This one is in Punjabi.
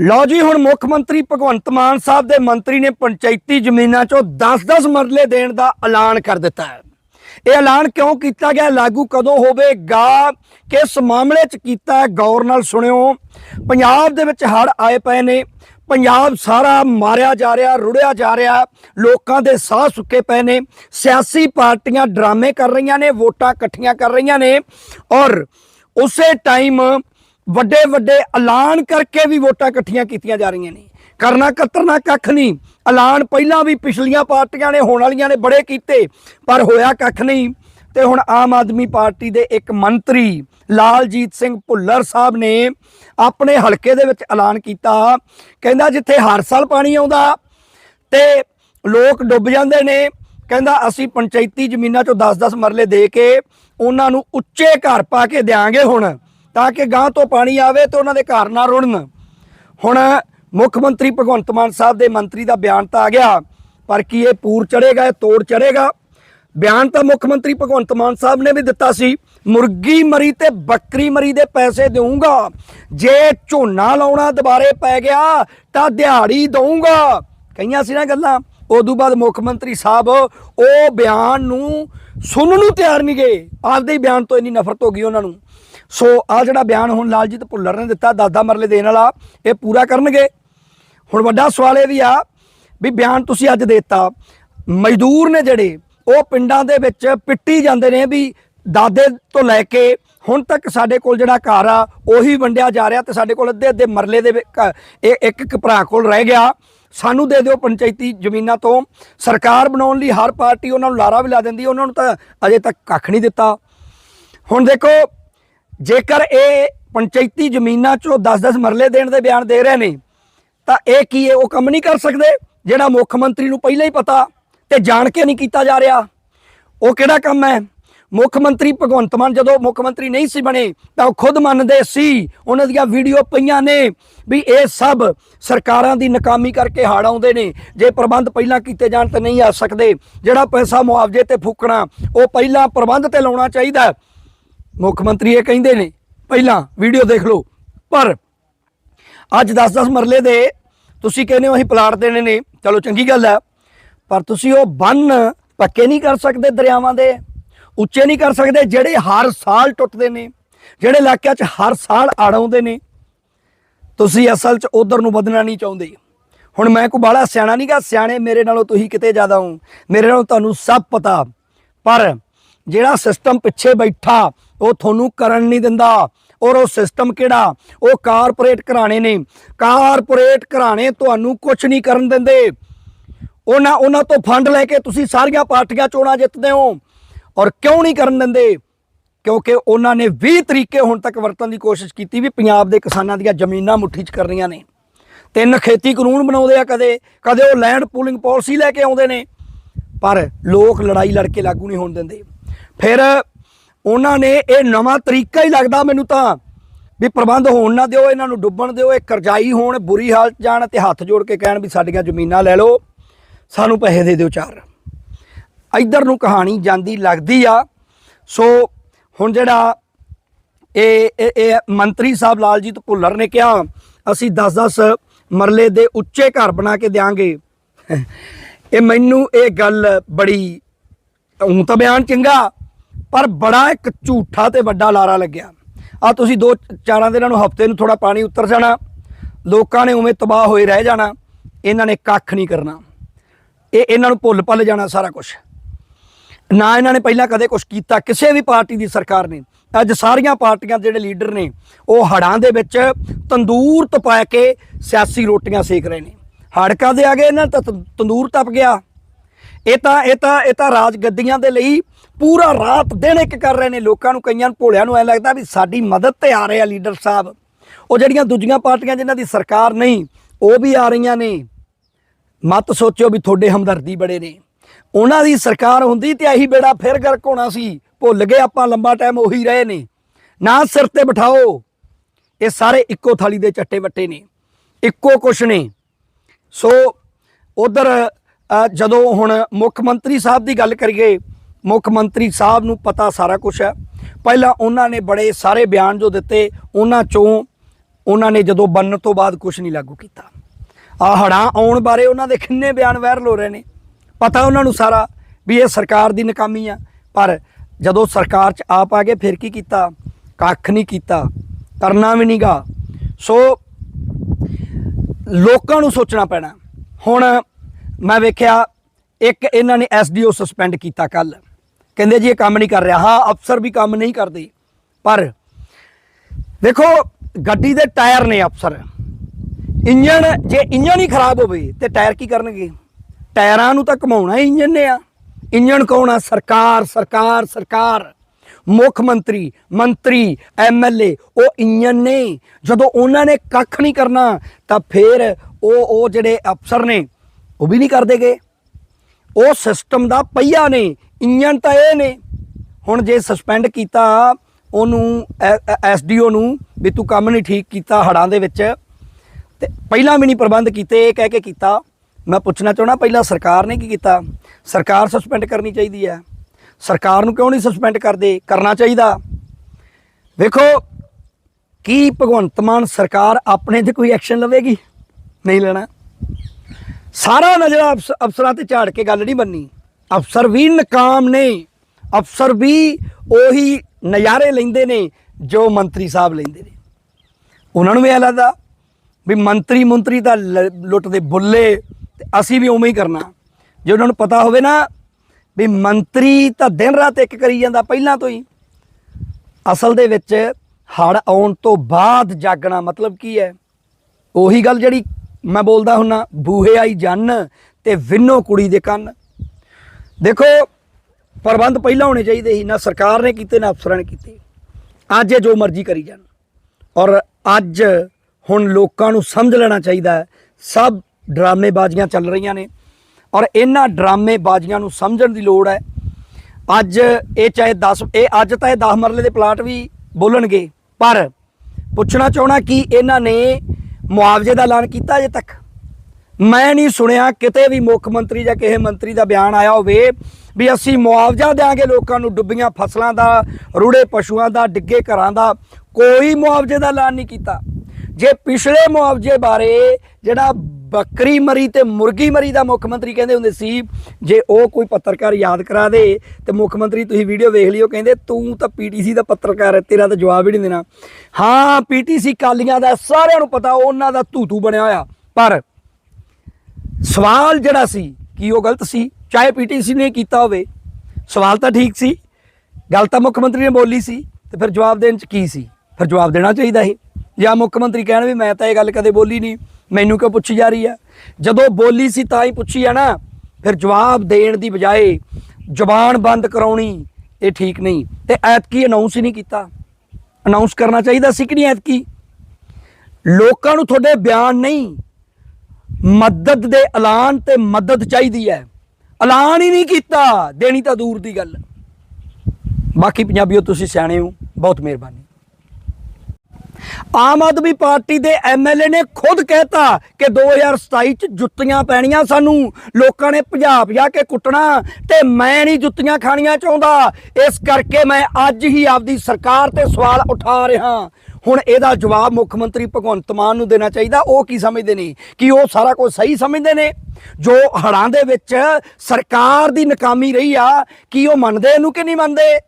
ਲਓ ਜੀ, ਹੁਣ ਮੁੱਖ ਮੰਤਰੀ ਭਗਵੰਤ ਮਾਨ ਸਾਹਿਬ ਦੇ ਮੰਤਰੀ ਨੇ ਪੰਚਾਇਤੀ ਜ਼ਮੀਨਾਂ ਚੋਂ 10-10 ਮਰਲੇ ਦੇਣ ਦਾ ਐਲਾਨ ਕਰ ਦਿੱਤਾ ਹੈ। ਇਹ ਐਲਾਨ ਕਿਉਂ ਕੀਤਾ ਗਿਆ? ਲਾਗੂ ਕਦੋਂ ਹੋਵੇਗਾ? ਕਿਸ ਮਾਮਲੇ 'ਚ ਕੀਤਾ ਗੌਰ ਨਾਲ ਸੁਣਿਓ। ਪੰਜਾਬ ਦੇ ਵਿੱਚ ਹੜ੍ਹ ਆਏ ਪਏ ਨੇ। ਪੰਜਾਬ ਸਾਰਾ ਮਾਰਿਆ ਜਾ ਰਿਹਾ, ਰੁੜਿਆ ਜਾ ਰਿਹਾ। ਲੋਕਾਂ ਦੇ ਸਾਹ ਸੁੱਕੇ ਪਏ ਨੇ। ਸਿਆਸੀ ਪਾਰਟੀਆਂ ਡਰਾਮੇ ਕਰ ਰਹੀਆਂ ਨੇ, ਵੋਟਾਂ ਇਕੱਠੀਆਂ ਕਰ ਰਹੀਆਂ ਨੇ। ਔਰ ਉਸੇ ਟਾਈਮ ਵੱਡੇ ਵੱਡੇ ਐਲਾਨ ਕਰਕੇ ਵੀ ਵੋਟਾਂ ਇਕੱਠੀਆਂ ਕੀਤੀਆਂ ਜਾ ਰਹੀਆਂ ਨੇ। ਕਰਨਾ ਕਤਰਨਾ ਕੱਖ ਨਹੀਂ। ਐਲਾਨ ਪਹਿਲਾਂ ਵੀ ਪਿਛਲੀਆਂ ਪਾਰਟੀਆਂ ਨੇ, ਹੋਣ ਵਾਲੀਆਂ ਨੇ ਬੜੇ ਕੀਤੇ, ਪਰ ਹੋਇਆ ਕੱਖ ਨਹੀਂ। ਤੇ ਹੁਣ ਆਮ ਆਦਮੀ ਪਾਰਟੀ ਦੇ ਇੱਕ ਮੰਤਰੀ ਲਾਲਜੀਤ ਸਿੰਘ ਭੁੱਲਰ ਸਾਹਿਬ ਨੇ ਆਪਣੇ ਹਲਕੇ ਦੇ ਵਿੱਚ ਐਲਾਨ ਕੀਤਾ। ਕਹਿੰਦਾ ਜਿੱਥੇ ਹਰ ਸਾਲ ਪਾਣੀ ਆਉਂਦਾ ਤੇ ਲੋਕ ਡੁੱਬ ਜਾਂਦੇ ਨੇ, ਕਹਿੰਦਾ ਅਸੀਂ ਪੰਚਾਇਤੀ ਜ਼ਮੀਨਾਂ ਚੋਂ 10-10 ਮਰਲੇ ਦੇ ਕੇ ਉਹਨਾਂ ਨੂੰ ਉੱਚੇ ਘਰ ਪਾ ਕੇ ਦਿਆਂਗੇ ਹੁਣ। ਤਾਂ ਕਿ ਗਾਂ ਤੋਂ ਪਾਣੀ ਆਵੇ ਤੇ ਉਹਨਾਂ ਦੇ ਘਰ ਨਾ ਰੁੜਨ। ਹੁਣ ਮੁੱਖ ਮੰਤਰੀ ਭਗਵੰਤ ਮਾਨ ਸਾਹਿਬ ਦੇ ਮੰਤਰੀ ਦਾ ਬਿਆਨ ਤਾਂ ਆ ਗਿਆ, ਪਰ ਕੀ ਇਹ ਪੂਰ ਚੜੇਗਾ ਇਹ ਤੋੜ ਚੜੇਗਾ ਬਿਆਨ ਤਾਂ ਮੁੱਖ ਮੰਤਰੀ ਭਗਵੰਤ ਮਾਨ ਸਾਹਿਬ ਨੇ ਵੀ ਦਿੱਤਾ ਸੀ, ਮੁਰਗੀ ਮਰੀ ਤੇ ਬੱਕਰੀ ਮਰੀ ਦੇ ਪੈਸੇ ਦੇਵਾਂਗਾ ਜੇ ਝੋਨਾ ਲਾਉਣਾ ਦੁਬਾਰੇ ਪੈ ਗਿਆ, ਤਾਂ ਦਿਹਾੜੀ ਦਊਂਗਾ। ਕਈਆਂ ਸੀ ਨਾ ਗੱਲਾਂ। ਉਦੋਂ ਬਾਅਦ ਮੁੱਖ ਮੰਤਰੀ ਸਾਹਿਬ ਉਹ ਬਿਆਨ ਨੂੰ ਸੁਣਨ ਨੂੰ ਤਿਆਰ ਨਹੀਂ ਗਏ। ਆਪਦੇ ਹੀ ਬਿਆਨ ਤੋਂ ਇੰਨੀ ਨਫ਼ਰਤ ਹੋ ਗਈ ਉਹਨਾਂ ਨੂੰ। ਸੋ ਆ ਜਿਹੜਾ ਬਿਆਨ ਹੁਣ ਲਾਲਜੀਤ ਭੁੱਲਰ ਨੇ ਦਿੱਤਾ, ਦਾਦਾ ਮਰਲੇ ਦੇਣ ਵਾਲਾ, ਇਹ ਪੂਰਾ ਕਰਨਗੇ। ਹੁਣ ਵੱਡਾ ਸਵਾਲ ਇਹ ਵੀ ਆ ਵੀ ਬਿਆਨ ਤੁਸੀਂ ਅੱਜ ਦੇਤਾ। ਮਜ਼ਦੂਰ ਨੇ ਜਿਹੜੇ, ਉਹ ਪਿੰਡਾਂ ਦੇ ਵਿੱਚ ਪਿੱਟੀ ਜਾਂਦੇ ਨੇ ਵੀ ਦਾਦੇ ਤੋਂ ਲੈ ਕੇ ਹੁਣ ਤੱਕ ਸਾਡੇ ਕੋਲ ਜਿਹੜਾ ਘਰ ਆ, ਉਹੀ ਵੰਡਿਆ ਜਾ ਰਿਹਾ ਤੇ ਸਾਡੇ ਕੋਲ ਅੱਧੇ ਅੱਧੇ ਮਰਲੇ ਦੇ ਇਹ ਇੱਕ ਇੱਕ ਭਰਾ ਕੋਲ ਰਹਿ ਗਿਆ। ਸਾਨੂੰ ਦੇ ਦਿਓ ਪੰਚਾਇਤੀ ਜ਼ਮੀਨਾਂ ਤੋਂ। ਸਰਕਾਰ ਬਣਾਉਣ ਲਈ ਹਰ ਪਾਰਟੀ ਉਹਨਾਂ ਨੂੰ ਲਾਰਾ ਵੀ ਲਾ ਦਿੰਦੀ, ਉਹਨਾਂ ਨੂੰ ਤਾਂ ਅਜੇ ਤੱਕ ਕੱਖ ਨਹੀਂ ਦਿੱਤਾ। ਹੁਣ ਦੇਖੋ ਜੇਕਰ ਇਹ ਪੰਚਾਇਤੀ ਜ਼ਮੀਨਾਂ ਚੋਂ 10-10 ਮਰਲੇ ਦੇਣ ਦੇ ਬਿਆਨ ਦੇ ਰਹੇ ਨੇ, ਤਾਂ ਇਹ ਕੀ ਹੈ? ਉਹ ਕੰਮ ਨਹੀਂ ਕਰ ਸਕਦੇ, ਜਿਹੜਾ ਮੁੱਖ ਮੰਤਰੀ ਨੂੰ ਪਹਿਲਾਂ ਹੀ ਪਤਾ ਤੇ ਜਾਣ ਕੇ ਨਹੀਂ ਕੀਤਾ ਜਾ ਰਿਹਾ। ਉਹ ਕਿਹੜਾ ਕੰਮ ਹੈ? ਮੁੱਖ ਮੰਤਰੀ ਭਗਵੰਤ ਮਾਨ ਜਦੋਂ ਮੁੱਖ ਮੰਤਰੀ ਨਹੀਂ ਸੀ ਬਣੇ, ਤਾਂ ਉਹ ਖੁਦ ਮੰਨਦੇ ਸੀ। ਉਹਨਾਂ ਦੀਆਂ ਵੀਡੀਓ ਪਈਆਂ ਨੇ ਵੀ ਇਹ ਸਭ ਸਰਕਾਰਾਂ ਦੀ ਨਕਾਮੀ ਕਰਕੇ ਹਾੜ ਆਉਂਦੇ ਨੇ। ਜੇ ਪ੍ਰਬੰਧ ਪਹਿਲਾਂ ਕੀਤੇ ਜਾਣ ਤਾਂ ਨਹੀਂ ਆ ਸਕਦੇ। ਜਿਹੜਾ ਪੈਸਾ ਮੁਆਵਜ਼ੇ ਤੇ ਫੂਕਣਾ, ਉਹ ਪਹਿਲਾਂ ਪ੍ਰਬੰਧ ਤੇ ਲਾਉਣਾ ਚਾਹੀਦਾ ਮੁੱਖ ਮੰਤਰੀ ਇਹ ਕਹਿੰਦੇ ਨੇ, ਪਹਿਲਾਂ ਵੀਡੀਓ ਦੇਖ ਲਓ, ਪਰ ਅੱਜ 10-10 ਮਰਲੇ ਦੇ ਤੁਸੀਂ ਕਹਿੰਦੇ ਹੋ ਅਸੀਂ ਪਲਾਟ ਦੇਣੇ ਨੇ, ਚਲੋ ਚੰਗੀ ਗੱਲ ਹੈ, ਪਰ ਤੁਸੀਂ ਉਹ ਬੰਨ ਪੱਕੇ ਨਹੀਂ ਕਰ ਸਕਦੇ ਦਰਿਆਵਾਂ ਦੇ, ਉੱਚੇ ਨਹੀਂ ਕਰ ਸਕਦੇ ਜਿਹੜੇ ਹਰ ਸਾਲ ਟੁੱਟਦੇ ਨੇ, ਜਿਹੜੇ ਇਲਾਕਿਆਂ 'ਚ ਹਰ ਸਾਲ ਅੜ ਆਉਂਦੇ ਨੇ। ਤੁਸੀਂ ਅਸਲ 'ਚ ਉਧਰ ਨੂੰ ਵਧਣਾ ਨਹੀਂ ਚਾਹੁੰਦੇ। ਹੁਣ ਮੈਂ ਕੋਈ ਬਾਲਾ ਸਿਆਣਾ ਨਹੀਂਗਾ ਸਿਆਣੇ ਮੇਰੇ ਨਾਲੋਂ ਤੁਸੀਂ ਕਿਤੇ ਜ਼ਿਆਦਾ ਹੋ, ਮੇਰੇ ਨਾਲੋਂ ਤੁਹਾਨੂੰ ਸਭ ਪਤਾ। ਪਰ ਜਿਹੜਾ ਸਿਸਟਮ ਪਿੱਛੇ ਬੈਠਾ ਉਹ ਤੁਹਾਨੂੰ ਕਰਨ ਨਹੀਂ ਦਿੰਦਾ। ਔਰ ਉਹ ਸਿਸਟਮ ਕਿਹੜਾ? ਉਹ ਕਾਰਪੋਰੇਟ ਘਰਾਣੇ ਨੇ। ਕਾਰਪੋਰੇਟ ਘਰਾਣੇ ਤੁਹਾਨੂੰ ਕੁਝ ਨਹੀਂ ਕਰਨ ਦਿੰਦੇ। ਉਹਨਾਂ ਉਹਨਾਂ ਤੋਂ ਫੰਡ ਲੈ ਕੇ ਤੁਸੀਂ ਸਾਰੀਆਂ ਪਾਰਟੀਆਂ ਚੋਣਾਂ ਜਿੱਤਦੇ ਹੋ। ਔਰ ਕਿਉਂ ਨਹੀਂ ਕਰਨ ਦਿੰਦੇ? ਕਿਉਂਕਿ ਉਹਨਾਂ ਨੇ 20 ਤਰੀਕੇ ਹੁਣ ਤੱਕ ਵਰਤਣ ਦੀ ਕੋਸ਼ਿਸ਼ ਕੀਤੀ ਵੀ ਪੰਜਾਬ ਦੇ ਕਿਸਾਨਾਂ ਦੀਆਂ ਜ਼ਮੀਨਾਂ ਮੁੱਠੀ 'ਚ ਕਰਨੀਆਂ ਨੇ। ਤਿੰਨ ਖੇਤੀ ਕਾਨੂੰਨ ਬਣਾਉਂਦੇ ਆ ਕਦੇ ਕਦੇ ਉਹ ਲੈਂਡ ਪੂਲਿੰਗ ਪਾਲਿਸੀ ਲੈ ਕੇ ਆਉਂਦੇ ਨੇ। ਪਰ ਲੋਕ ਲੜਾਈ ਲੜ ਕੇ ਲਾਗੂ ਨਹੀਂ ਹੋਣ ਦਿੰਦੇ। ਫਿਰ ਉਹਨਾਂ ਨੇ ਇਹ ਨਵਾਂ ਤਰੀਕਾ ਹੀ ਲੱਗਦਾ ਮੈਨੂੰ ਤਾਂ, ਵੀ ਪ੍ਰਬੰਧ ਹੋਣ ਨਾ ਦਿਓ, ਇਹਨਾਂ ਨੂੰ ਡੁੱਬਣ ਦਿਓ, ਇਹ ਕਰਜ਼ਾਈ ਹੋਣ, ਬੁਰੀ ਹਾਲਤ ਜਾਣ ਤੇ ਹੱਥ ਜੋੜ ਕੇ ਕਹਿਣ ਵੀ ਸਾਡੀਆਂ ਜ਼ਮੀਨਾਂ ਲੈ ਲਓ, ਸਾਨੂੰ ਪੈਸੇ ਦੇ ਦਿਓ ਚਾਰ। ਇੱਧਰ ਨੂੰ ਕਹਾਣੀ ਜਾਂਦੀ ਲੱਗਦੀ ਆ। ਸੋ ਹੁਣ ਜਿਹੜਾ ਇਹ, ਇਹ- ਇਹ ਮੰਤਰੀ ਸਾਹਿਬ ਲਾਲਜੀਤ ਭੁੱਲਰ ਨੇ ਕਿਹਾ, ਅਸੀਂ 10-10 ਮਰਲੇ ਦੇ ਉੱਚੇ ਘਰ ਬਣਾ ਕੇ ਦਿਆਂਗੇ। ਇਹ ਮੈਨੂੰ ਇਹ ਗੱਲ ਬੜੀ ਹੁਣ ਤਾਂ ਬਿਆਨ ਚੰਗਾ ਪਰ ਬੜਾ ਇੱਕ ਝੂਠਾ ਤੇ ਵੱਡਾ ਲਾਰਾ ਲੱਗਿਆ। ਆ ਤੁਸੀਂ ਦੋ ਚਾਰਾਂ ਦਿਨਾਂ ਨੂੰ ਹਫ਼ਤੇ ਨੂੰ ਥੋੜਾ ਪਾਣੀ ਉਤਰ ਜਾਣਾ, ਲੋਕਾਂ ਨੇ ਉਵੇਂ ਤਬਾਹ ਹੋਏ ਰਹਿ ਜਾਣਾ, ਇਹਨਾਂ ਨੇ ਕੱਖ ਨਹੀਂ ਕਰਨਾ। ਇਹ ਇਹਨਾਂ ਨੂੰ ਭੁੱਲ ਭੱਲ ਜਾਣਾ ਸਾਰਾ ਕੁਝ ਨਾ ਇਹਨਾਂ ਨੇ ਪਹਿਲਾਂ ਕਦੇ ਕੁਝ ਕੀਤਾ, ਕਿਸੇ ਵੀ ਪਾਰਟੀ ਦੀ ਸਰਕਾਰ ਨੇ। ਅੱਜ ਸਾਰੀਆਂ ਪਾਰਟੀਆਂ ਦੇ ਜਿਹੜੇ ਲੀਡਰ ਨੇ, ਉਹ ਹੜਾਂ ਦੇ ਵਿੱਚ ਤੰਦੂਰ ਤਪਾ ਕੇ ਸਿਆਸੀ ਰੋਟੀਆਂ ਸੇਕ ਰਹੇ ਨੇ। ਹੜ ਦੇ ਆ ਗਏ? ਇਹਨਾਂ ਤਾਂ ਤੰਦੂਰ ਤਪ ਗਿਆ। ਇਹ ਤਾਂ ਇਹ ਤਾਂ ਇਹ ਤਾਂ ਰਾਜ ਗੱਦੀਆਂ ਦੇ ਲਈ ਪੂਰਾ ਰਾਤ ਦਿਨ ਇੱਕ ਕਰ ਰਹੇ ਨੇ। ਲੋਕਾਂ ਨੂੰ ਕਈਆਂ ਨੂੰ ਭੋਲਿਆਂ ਨੂੰ ਐ ਲੱਗਦਾ ਵੀ ਸਾਡੀ ਮਦਦ ਤੇ ਆ ਰਹੇ ਆ ਲੀਡਰ ਸਾਹਿਬ। ਉਹ ਜਿਹੜੀਆਂ ਦੂਜੀਆਂ ਪਾਰਟੀਆਂ ਜਿਨ੍ਹਾਂ ਦੀ ਸਰਕਾਰ ਨਹੀਂ, ਉਹ ਵੀ ਆ ਰਹੀਆਂ ਨੇ। ਮਤ ਸੋਚਿਓ ਵੀ ਤੁਹਾਡੇ ਹਮਦਰਦੀ ਬੜੇ ਨੇ। ਉਹਨਾਂ ਦੀ ਸਰਕਾਰ ਹੁੰਦੀ ਤੇ ਇਹੀ ਬੇੜਾ ਫਿਰ ਗਰਕ ਹੋਣਾ ਸੀ। ਭੁੱਲ ਗਏ ਆਪਾਂ, ਲੰਬਾ ਟਾਈਮ ਉਹੀ ਰਹੇ ਨੇ। ਨਾ ਸਿਰ ਤੇ ਬਿਠਾਓ। ਇਹ ਸਾਰੇ ਇੱਕੋ ਥਾਲੀ ਦੇ ਚੱਟੇ ਵੱਟੇ ਨੇ। ਇੱਕੋ ਕੁਛ ਨੇ। ਸੋ ਉਧਰ ਜਦੋਂ ਹੁਣ ਮੁੱਖ ਮੰਤਰੀ ਸਾਹਿਬ ਦੀ ਗੱਲ ਕਰੀਏ ਮੁੱਖ ਮੰਤਰੀ ਸਾਹਿਬ ਨੂੰ ਪਤਾ ਸਾਰਾ ਕੁਝ ਹੈ। ਪਹਿਲਾਂ ਉਹਨਾਂ ਨੇ ਬੜੇ ਸਾਰੇ ਬਿਆਨ ਜੋ ਦਿੱਤੇ, ਉਹਨਾਂ ਚੋਂ ਉਹਨਾਂ ਨੇ ਜਦੋਂ ਬਣਨ ਤੋਂ ਬਾਅਦ ਕੁਝ ਨਹੀਂ ਲਾਗੂ ਕੀਤਾ। ਆ ਹੜਾਂ ਆਉਣ ਬਾਰੇ ਉਹਨਾਂ ਦੇ ਕਿੰਨੇ ਬਿਆਨ ਵਾਇਰਲ ਹੋ ਰਹੇ ਨੇ। ਪਤਾ ਉਹਨਾਂ ਨੂੰ ਸਾਰਾ ਵੀ ਇਹ ਸਰਕਾਰ ਦੀ ਨਕਾਮੀ ਆ। ਪਰ ਜਦੋਂ ਸਰਕਾਰ 'ਚ ਆਪ ਆ ਗਏ, ਫਿਰ ਕੀ ਕੀਤਾ? ਕੱਖ ਨਹੀਂ ਕੀਤਾ। ਕਰਨਾ ਵੀ ਨਹੀਂਗਾ ਸੋ ਲੋਕਾਂ ਨੂੰ ਸੋਚਣਾ ਪੈਣਾ। ਹੁਣ ਮੈਂ ਵੇਖਿਆ, ਇੱਕ ਇਹਨਾਂ ਨੇ ਐਸਡੀਓ ਸਸਪੈਂਡ ਕੀਤਾ ਕੱਲ ਕਹਿੰਦੇ ਜੀ ਇਹ ਕੰਮ ਨਹੀਂ ਕਰ ਰਿਹਾ। ਹਾਂ, ਅਫਸਰ ਵੀ ਕੰਮ ਨਹੀਂ ਕਰਦੇ। ਪਰ ਦੇਖੋ, ਗੱਡੀ ਦੇ ਟਾਇਰ ਨੇ ਅਫਸਰ। ਇੰਜਣ ਜੇ ਇੰਜਣ ਹੀ ਖਰਾਬ ਹੋਵੇ ਤੇ ਟਾਇਰ ਕੀ ਕਰਨਗੇ? ਟਾਇਰਾਂ ਨੂੰ ਤਾਂ ਘਮਾਉਣਾ ਹੀ ਇੰਜਨ ਨੇ ਆ। ਇੰਜਣ ਕੌਣ ਆ? ਸਰਕਾਰ ਸਰਕਾਰ ਸਰਕਾਰ। ਮੁੱਖ ਮੰਤਰੀ ਮੰਤਰੀ ਐਮਐਲਏ ਉਹ ਇੰਜਣ ਨੇ। ਜਦੋਂ ਉਹਨਾਂ ਨੇ ਕੱਖ ਨਹੀਂ ਕਰਨਾ, ਤਾਂ ਫਿਰ ਉਹ ਉਹ ਜਿਹੜੇ ਅਫਸਰ ਨੇ, ਉਹ ਵੀ ਨਹੀਂ ਕਰਦੇਗੇ। ਉਹ ਸਿਸਟਮ ਦਾ ਪਹੀਆ ਨੇ ਇੰਜਨ ਤਾਂ ਇਹ ਨੇ। ਹੁਣ ਜੇ ਸਸਪੈਂਡ ਕੀਤਾ ਉਹਨੂੰ ਐਸਡੀਓ ਨੂੰ ਵੀ ਤੂੰ ਕੰਮ ਨਹੀਂ ਠੀਕ ਕੀਤਾ ਹੜਾਂ ਦੇ ਵਿੱਚ, ਤੇ ਪਹਿਲਾਂ ਵੀ ਨਹੀਂ ਪ੍ਰਬੰਧ ਕੀਤੇ, ਇਹ ਕਹਿ ਕੇ ਕੀਤਾ। ਮੈਂ ਪੁੱਛਣਾ ਚਾਹਣਾ ਪਹਿਲਾਂ ਸਰਕਾਰ ਨੇ ਕੀ ਕੀਤਾ? ਸਰਕਾਰ ਸਸਪੈਂਡ ਕਰਨੀ ਚਾਹੀਦੀ ਹੈ। ਸਰਕਾਰ ਨੂੰ ਕਿਉਂ ਨਹੀਂ ਸਸਪੈਂਡ ਕਰਦੇ? ਕਰਨਾ ਚਾਹੀਦਾ। ਵੇਖੋ, ਕੀ ਭਗਵੰਤ ਮਾਨ ਸਰਕਾਰ ਆਪਣੇ ਤੇ ਕੋਈ ਐਕਸ਼ਨ ਲਵੇਗੀ? ਨਹੀਂ ਲੈਣਾ। ਸਾਰਾ ਨਜ਼ਰ ਅਫਸ- ਅਫਸਰਾਂ ਤੇ ਝਾੜ ਕੇ ਗੱਲ ਨਹੀਂ ਬੰਨੀ। ਅਫਸਰ ਵੀ ਨਕਾਮ ਨੇ। ਅਫਸਰ ਵੀ ਉਹੀ ਨਜ਼ਾਰੇ ਲੈਂਦੇ ਨੇ ਜੋ ਮੰਤਰੀ ਸਾਹਿਬ ਲੈਂਦੇ ਨੇ। ਉਹਨਾਂ ਨੂੰ ਵੀ ਇਹ ਲੱਗਦਾ ਵੀ ਮੰਤਰੀ ਮੰਤਰੀ ਤਾਂ ਲ- ਲੁੱਟਦੇ ਬੁੱਲੇ ਤੇ ਅਸੀਂ ਵੀ ਉਵੇਂ ਹੀ ਕਰਨਾ। ਜੇ ਉਹਨਾਂ ਨੂੰ ਪਤਾ ਹੋਵੇ ਨਾ ਵੀ ਮੰਤਰੀ ਤਾਂ ਦਿਨ ਰਾਤ ਇੱਕ ਕਰੀ ਜਾਂਦਾ ਪਹਿਲਾਂ ਤੋਂ ਹੀ। ਅਸਲ ਦੇ ਵਿੱਚ ਹੜ ਆਉਣ ਤੋਂ ਬਾਅਦ ਜਾਗਣਾ ਮਤਲਬ ਕੀ ਹੈ? ਉਹੀ ਗੱਲ ਜਿਹੜੀ ਮੈਂ ਬੋਲਦਾ ਹੁੰਨਾ, ਬੂਹੇ ਆਈ ਜੰਨ ਤੇ ਵਿੰਨੋ ਕੁੜੀ ਦੇ ਕੰਨ। ਦੇਖੋ, ਪ੍ਰਬੰਧ ਪਹਿਲਾਂ ਹੋਣੇ ਚਾਹੀਦੇ ਸੀ, ਨਾ ਸਰਕਾਰ ਨੇ ਕੀਤੇ, ਨਾ ਅਫਸਰਾਂ ਨੇ ਕੀਤੇ। ਅੱਜ ਇਹ ਜੋ ਮਰਜ਼ੀ ਕਰੀ ਜਾਣ। ਔਰ ਅੱਜ ਹੁਣ ਲੋਕਾਂ ਨੂੰ ਸਮਝ ਲੈਣਾ ਚਾਹੀਦਾ ਸਭ ਡਰਾਮੇਬਾਜ਼ੀਆਂ ਚੱਲ ਰਹੀਆਂ ਨੇ। ਔਰ ਇਹਨਾਂ ਡਰਾਮੇਬਾਜ਼ੀਆਂ ਨੂੰ ਸਮਝਣ ਦੀ ਲੋੜ ਹੈ। ਅੱਜ ਇਹ ਚਾਹੇ 10 ਇਹ ਅੱਜ ਤਾਂ ਇਹ 10 ਮਰਲੇ ਦੇ ਪਲਾਟ ਵੀ ਬੋਲਣਗੇ, ਪਰ ਪੁੱਛਣਾ ਚਾਹਣਾ ਕਿ ਇਹਨਾਂ ਨੇ ਮੁਆਵਜ਼ੇ ਦਾ ਐਲਾਨ ਕੀਤਾ ਅਜੇ ਤੱਕ। ਮੈਂ ਨਹੀਂ ਸੁਣਿਆ ਕਿਤੇ ਵੀ ਮੁੱਖ ਮੰਤਰੀ ਜਾਂ ਕਿਸੇ ਮੰਤਰੀ ਦਾ ਬਿਆਨ ਆਇਆ ਹੋਵੇ ਵੀ ਅਸੀਂ ਮੁਆਵਜ਼ਾ ਦੇਾਂਗੇ ਲੋਕਾਂ ਨੂੰ ਡੁੱਬੀਆਂ ਫਸਲਾਂ ਦਾ ਰੂੜੇ ਪਸ਼ੂਆਂ ਦਾ, ਡਿੱਗੇ ਘਰਾਂ ਦਾ। ਕੋਈ ਮੁਆਵਜ਼ੇ ਦਾ ਐਲਾਨ ਨਹੀਂ ਕੀਤਾ। ਜੇ ਪਿਛਲੇ ਮੁਆਵਜ਼ੇ ਬਾਰੇ ਜਿਹੜਾ ਬੱਕਰੀ ਮਰੀ ਤੇ ਮੁਰਗੀ ਮਰੀ ਦਾ ਮੁੱਖ ਮੰਤਰੀ ਕਹਿੰਦੇ ਹੁੰਦੇ ਸੀ, ਜੇ ਉਹ ਕੋਈ ਪੱਤਰਕਾਰ ਯਾਦ ਕਰਾ ਦੇ ਤੇ ਮੁੱਖ ਮੰਤਰੀ ਤੁਸੀਂ ਵੀਡੀਓ ਵੇਖ ਲਿਓ, ਕਹਿੰਦੇ ਤੂੰ ਤਾਂ ਪੀਟੀਸੀ ਦਾ ਪੱਤਰਕਾਰ ਹੈ, ਤੇਰਾ ਤਾਂ ਜਵਾਬ ਹੀ ਨਹੀਂ ਦੇਣਾ। ਹਾਂ, ਪੀਟੀਸੀ ਕਾਲੀਆਂ ਦਾ ਸਾਰਿਆਂ ਨੂੰ ਪਤਾ, ਉਹਨਾਂ ਦਾ ਧੂਤੂ ਬਣਿਆ ਹੋਇਆ। ਪਰ ਸਵਾਲ ਜਿਹੜਾ ਸੀ, ਕੀ ਉਹ ਗਲਤ ਸੀ? ਚਾਹੇ ਪੀਟੀਸੀ ਨੇ ਕੀਤਾ ਹੋਵੇ, ਸਵਾਲ ਤਾਂ ਠੀਕ ਸੀ, ਗੱਲ ਤਾਂ ਮੁੱਖ ਮੰਤਰੀ ਨੇ ਬੋਲੀ ਸੀ, ਤੇ ਫਿਰ ਜਵਾਬ ਦੇਣ ਚ ਕੀ ਸੀ? ਫਿਰ ਜਵਾਬ ਦੇਣਾ ਚਾਹੀਦਾ ਸੀ। ਜਾਂ ਮੁੱਖ ਮੰਤਰੀ ਕਹਿਣ ਵੀ ਮੈਂ ਤਾਂ ਇਹ ਗੱਲ ਕਦੇ ਬੋਲੀ ਨਹੀਂ। ਮੈਨੂੰ ਕਿਉਂ ਪੁੱਛੀ ਜਾ ਰਹੀ ਆ? ਜਦੋਂ ਬੋਲੀ ਸੀ ਤਾਂ ਹੀ ਪੁੱਛੀ ਆ ਨਾ। ਫਿਰ ਜਵਾਬ ਦੇਣ ਦੀ ਬਜਾਏ ਜ਼ੁਬਾਨ ਬੰਦ ਕਰਾਉਣੀ, ਇਹ ਠੀਕ ਨਹੀਂ। ਤੇ ਐਤਕੀ ਅਨਾਉਂਸ ਹੀ ਨਹੀਂ ਕੀਤਾ। ਅਨਾਉਂਸ ਕਰਨਾ ਚਾਹੀਦਾ ਸੀ ਕਿ ਨਹੀਂ ਐਤਕੀ? ਲੋਕਾਂ ਨੂੰ ਤੁਹਾਡੇ ਬਿਆਨ ਨਹੀਂ। ਮਦਦ ਦੇ ਐਲਾਨ ਤੇ ਮਦਦ ਚਾਹੀਦੀ ਹੈ। ਐਲਾਨ ਹੀ ਨਹੀਂ ਕੀਤਾ। ਦੇਣੀ ਤਾਂ ਦੂਰ ਦੀ ਗੱਲ। ਬਾਕੀ ਪੰਜਾਬੀਓ, ਤੁਸੀਂ ਸਿਆਣੇ ਹੋ। ਬਹੁਤ ਮਿਹਰਬਾਨੀ। ਆਮ ਆਦਮੀ ਪਾਰਟੀ ਦੇ ਐਮਐਲਏ ਨੇ ਖੁਦ ਕਹਿਤਾ ਕਿ 2027 ਚ ਜੁੱਤੀਆਂ ਪੈਣੀਆਂ ਸਾਨੂੰ। ਲੋਕਾਂ ਨੇ ਭਜਾ ਭਜਾ ਕੇ ਕੁੱਟਣਾ ਤੇ ਮੈਂ ਨਹੀਂ ਜੁੱਤੀਆਂ ਖਾਣੀਆਂ ਚਾਹੁੰਦਾ। ਇਸ ਕਰਕੇ ਮੈਂ ਅੱਜ ਹੀ ਆਪਦੀ ਸਰਕਾਰ ਤੇ ਸਵਾਲ ਉਠਾ ਰਿਹਾ। ਹੁਣ ਇਹਦਾ ਜਵਾਬ ਮੁੱਖ ਮੰਤਰੀ ਭਗਵੰਤ ਮਾਨ ਨੂੰ ਦੇਣਾ ਚਾਹੀਦਾ। ਉਹ ਕੀ ਸਮਝਦੇ ਨੇ? ਕਿ ਉਹ ਸਾਰਾ ਕੁਝ ਸਹੀ ਸਮਝਦੇ ਨੇ? ਜੋ ਹੜਾਂ ਦੇ ਵਿੱਚ ਸਰਕਾਰ ਦੀ ਨਾਕਾਮੀ ਰਹੀ ਆ, ਕੀ ਉਹ ਮੰਨਦੇ ਇਹਨੂੰ ਕਿ ਨਹੀਂ ਮੰਨਦੇ?